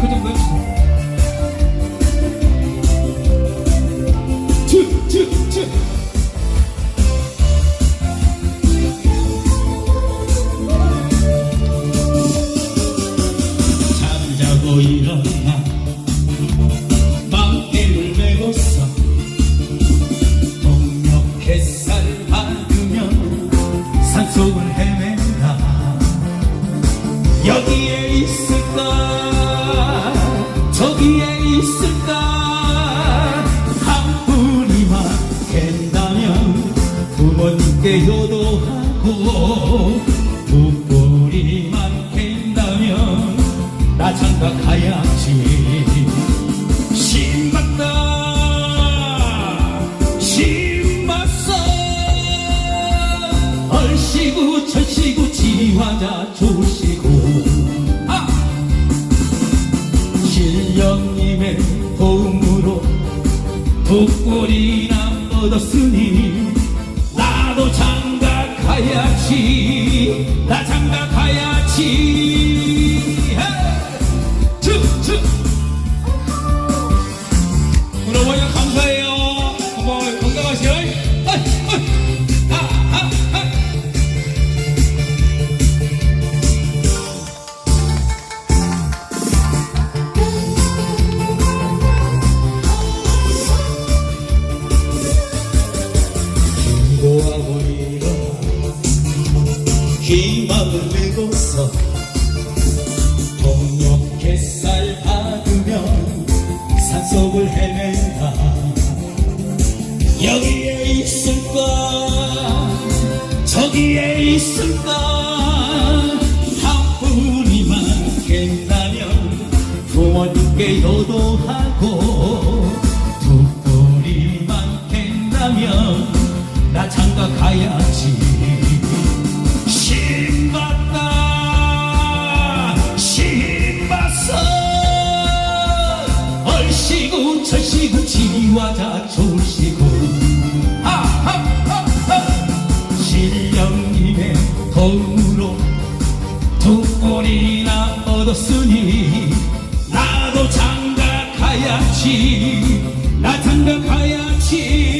그 정도 해주세요. 쭉, 쭉, 잠자고 일어나 밤길을 메고서 동력 햇살 받으며 산속을 해. 부모님께 효도하고 북불이만 캔다면 나 장가 가야지. 신봤다 신봤어 얼씨구 철씨구 지화자 조시고. 아! 신령님의 도움으로 북불이나 얻었으니 가야지. 나 장가 가야지 내고서 동력 햇살 받으면 산속을 헤맨다. 여기에 있을까? 저기에 있을까? 한 분이만 겠나면 부모님께 효도하고 지화자 조시구 하하하하. 신령님의 도움으로 두 꼴이나 얻었으니 나도 장가 가야지. 나 장가 가야지